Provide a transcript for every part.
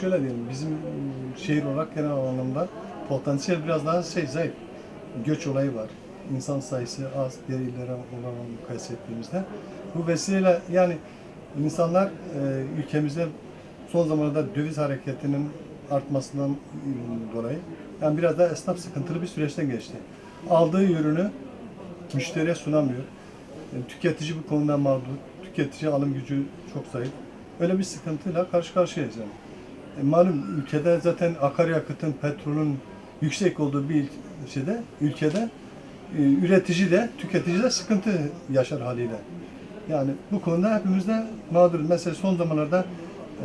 şöyle diyelim bizim şehir olarak genel anlamda potansiyel biraz daha şey zayıf. Göç olayı var. İnsan sayısı az diğer illere olan mukayese ettiğimizde. Bu vesileyle yani insanlar e, ülkemizde son zamanlarda döviz hareketinin artmasından ım, dolayı yani biraz da esnaf sıkıntılı bir süreçten geçti. Aldığı ürünü müşteriye sunamıyor. Yani tüketici bu konuda mağdur. Tüketici alım gücü çok zayıf. Öyle bir sıkıntıyla karşı karşıyayız yani. E, malum ülkede zaten akaryakıtın, petrolün yüksek olduğu bir şeyde, ülkede e, üretici de, tüketici de sıkıntı yaşar haliyle. Yani bu konuda hepimiz de mağduruz. Mesela son zamanlarda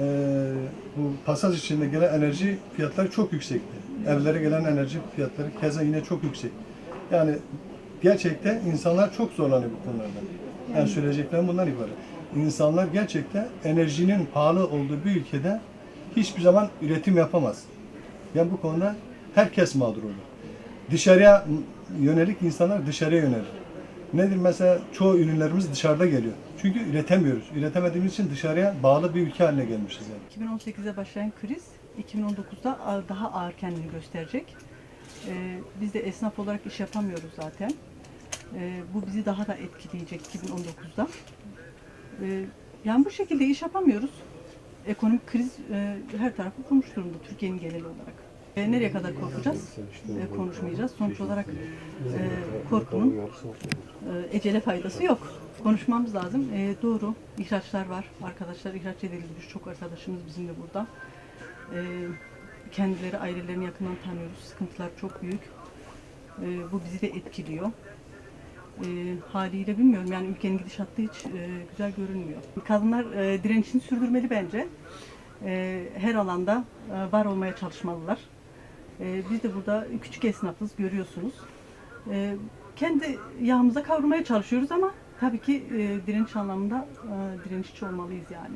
e, bu pasaj içinde gelen enerji fiyatları çok yüksekti. Evlere gelen enerji fiyatları keza yine çok yüksek. Yani gerçekten insanlar çok zorlanıyor bu konularda. Yani söyleyeceklerim bundan ibaret. İnsanlar gerçekten enerjinin pahalı olduğu bir ülkede hiçbir zaman üretim yapamaz. Yani bu konuda herkes mağdur olur. Dışarıya yönelik insanlar dışarıya yönelir. Nedir mesela çoğu ürünlerimiz dışarıda geliyor. Çünkü üretemiyoruz. Üretemediğimiz için dışarıya bağlı bir ülke haline gelmişiz yani. 2018'de başlayan kriz 2019'da a- daha ağır kendini gösterecek. Ee, Biz de esnaf olarak iş yapamıyoruz zaten. Ee, Bu bizi daha da etkileyecek 2019'da. Ee, Yani bu şekilde iş yapamıyoruz. Ekonomik kriz e, her tarafı kurmuş durumda Türkiye'nin geneli olarak. E, Nereye kadar korkacağız? E, Konuşmayacağız. Sonuç olarak e, korkunun e, ecele faydası yok. Konuşmamız lazım. E, doğru, ihraçlar var. Arkadaşlar ihraç edildi. Birçok arkadaşımız bizim de burada. E, kendileri, ailelerini yakından tanıyoruz. Sıkıntılar çok büyük. E, bu bizi de etkiliyor. E, haliyle bilmiyorum yani ülkenin gidişatı hiç e, güzel görünmüyor. Kadınlar e, direnişini sürdürmeli bence. E, her alanda e, var olmaya çalışmalılar. E, biz de burada küçük esnafız görüyorsunuz. E, kendi yağımıza kavrulmaya çalışıyoruz ama tabii ki e, direniş anlamında e, direnişçi olmalıyız yani.